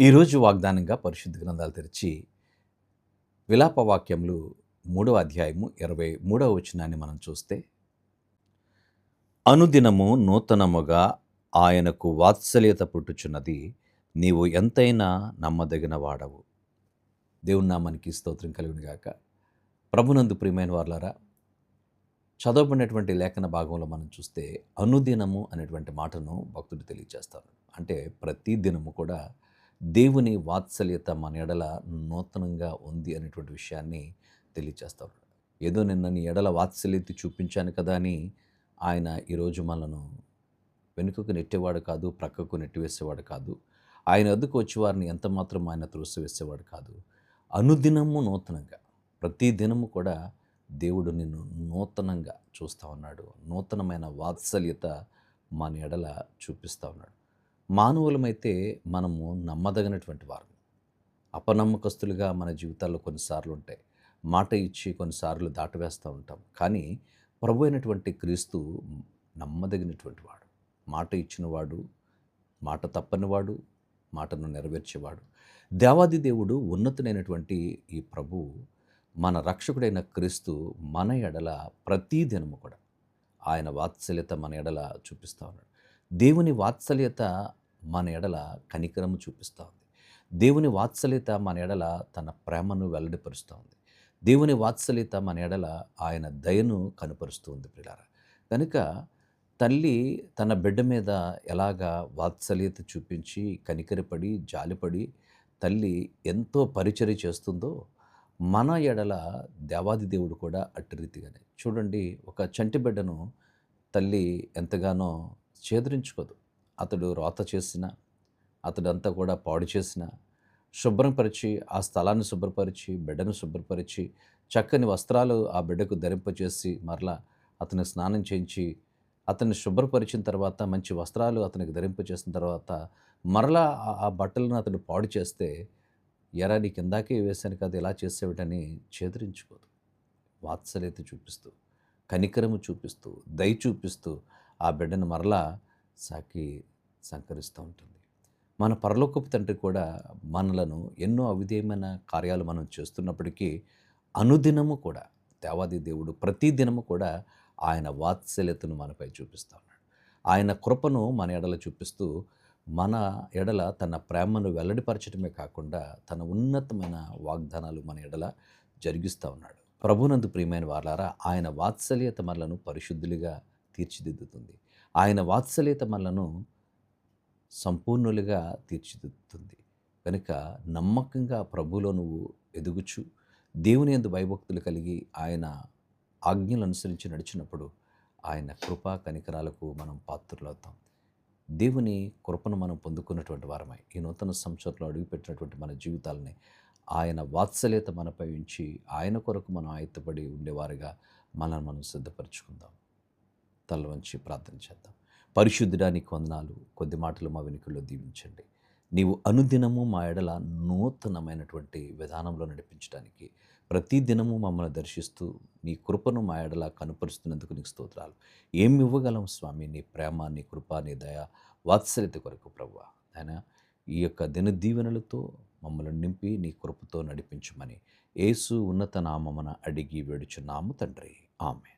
ఈరోజు వాగ్దానంగా పరిశుద్ధ గ్రంథాలు తెరిచి విలాప వాక్యములు మూడవ అధ్యాయము ఇరవై మూడవ వచనాన్ని మనం చూస్తే అనుదినము నూతనముగా ఆయనకు వాత్సల్యత పుట్టుచున్నది నీవు ఎంతైనా నమ్మదగిన వాడవు. దేవుని నామానికి స్తోత్రం కలుగును ప్రభునందు ప్రియమైన వార్లారా చదవబడినటువంటి లేఖన భాగంలో మనం చూస్తే అనుదినము అనేటువంటి మాటను భక్తుడు తెలియజేస్తారు అంటే ప్రతి దినము కూడా దేవుని వాత్సల్యత మన ఎడల నూతనంగా ఉంది అనేటువంటి విషయాన్ని తెలియజేస్తారు ఏదో నిన్న నీ ఎడల వాత్సల్యత చూపించాను కదా అని ఆయన ఈరోజు మనను వెనుకకు నెట్టేవాడు కాదు ప్రక్కకు నెట్టివేసేవాడు కాదు. ఆయన వద్దకు వచ్చి వారిని ఎంత మాత్రం ఆయన త్రోసివేసేవాడు కాదు. అనుదినము నూతనంగా ప్రతి దినము కూడా దేవుడు నిన్ను నూతనంగా చూస్తూ ఉన్నాడు. నూతనమైన వాత్సల్యత మన ఎడల చూపిస్తూ ఉన్నాడు. మానవులమైతే మనము నమ్మదగినటువంటి వారు అపనమ్మకస్తులుగా మన జీవితాల్లో కొన్నిసార్లు ఉంటాయి. మాట ఇచ్చి కొన్నిసార్లు దాటవేస్తూ ఉంటాం కానీ ప్రభు అయినటువంటి క్రీస్తు నమ్మదగినటువంటి వాడు. మాట ఇచ్చినవాడు మాట తప్పనివాడు మాటను నెరవేర్చేవాడు. దేవాది దేవుడు ఉన్నతుడైనటువంటి ఈ ప్రభు మన రక్షకుడైన క్రీస్తు మన ఎడల ప్రతి దినము కూడా ఆయన వాత్సల్యత మన ఎడల చూపిస్తూ ఉన్నాడు. దేవుని వాత్సల్యత మన ఎడల కనికరము చూపిస్తూ ఉంది. దేవుని వాత్సల్యత మన ఎడల తన ప్రేమను వెల్లడిపరుస్తూ ఉంది. దేవుని వాత్సల్యత మన ఎడల ఆయన దయను కనుపరుస్తూ ఉంది పిల్లారా కనుక తల్లి తన బిడ్డ మీద ఎలాగా వాత్సల్యత చూపించి కనికరపడి జాలిపడి తల్లి ఎంతో పరిచర్య చేస్తుందో మన ఎడల దేవాది దేవుడు కూడా అట్టి రీతిగానే. చూడండి ఒక చంటి బిడ్డను తల్లి ఎంతగానో చేదరించుకోదు. అతడు రోత చేసిన అతడంతా కూడా పాడు చేసిన శుభ్రపరిచి ఆ స్థలాన్ని శుభ్రపరిచి బిడ్డను శుభ్రపరిచి చక్కని వస్త్రాలు ఆ బిడ్డకు ధరింపచేసి మరలా అతని స్నానం చేయించి అతన్ని శుభ్రపరిచిన తర్వాత మంచి వస్త్రాలు అతనికి ధరింపచేసిన తర్వాత మరలా ఆ- ఆ బట్టలను అతను పాడు చేస్తే ఎరా నీకు ఇందాకే వేశాను కదా ఇలా చేసేవిటని చేదరించుకోదు వాత్సల్యత చూపిస్తూ కనికరము చూపిస్తూ దయ చూపిస్తూ ఆ బిడ్డను మరలా సాకి సంకరిస్తూ ఉంటుంది. మన పరలోకపు తండ్రి కూడా మనలను ఎన్నో అవిధేయమైన కార్యాలు మనం చేస్తున్నప్పటికీ అనుదినము కూడా దేవాది దేవుడు ప్రతి దినము కూడా ఆయన వాత్సల్యతను మనపై చూపిస్తూ ఉన్నాడు. ఆయన కృపను మన ఎడల చూపిస్తూ మన ఎడల తన ప్రేమను వెల్లడిపరచడమే కాకుండా తన ఉన్నతమైన వాగ్దానాలు మన ఎడల జరిగిస్తూ ఉన్నాడు. ప్రభునందు ప్రియమైన వార్లారా ఆయన వాత్సల్యత మనలను పరిశుద్ధులుగా తీర్చిదిద్దుతుంది. ఆయన వాత్సల్యత మనలను సంపూర్ణులుగా తీర్చిదిద్దుతుంది. కనుక నమ్మకంగా ప్రభులో నువ్వు ఎదుగుచు దేవుని ఎందు భయభక్తులు కలిగి ఆయన ఆజ్ఞలు అనుసరించి నడిచినప్పుడు ఆయన కృపా కనికరాలకు మనం పాత్రులవుతాం. దేవుని కృపను మనం పొందుకున్నటువంటి వారమై ఈ నూతన సంవత్సరంలో అడుగుపెట్టినటువంటి మన జీవితాలని ఆయన వాత్సల్యత మనపై ఉంచి ఆయన కొరకు మనం ఆయత్తపడి ఉండేవారుగా మనల్ని మనం సిద్ధపరచుకుందాం. తల వంచి ప్రార్థన చేద్దాం. పరిశుద్ధడానికి వందనాలు. కొద్ది మాటలు మా వెనుకల్లో దీవించండి. నీవు అనుదినము మా ఎడల నూతనమైనటువంటి విధానంలో నడిపించడానికి ప్రతి దినము మమ్మల్ని దర్శిస్తూ నీ కృపను మా ఎడల కనుపరుస్తున్నందుకు నీకు స్తోత్రాలు. ఏమి ఇవ్వగలం స్వామి? నీ ప్రేమ నీ కృప నీ దయ వాత్సల్యత కొరకు ప్రభు ఆయన ఈ యొక్క దిన దీవెనలతో మమ్మల్ని నింపి నీ కృపతో నడిపించమని యేసు ఉన్నత నామమున అడిగి వేడుచున్నాము తండ్రి. ఆమె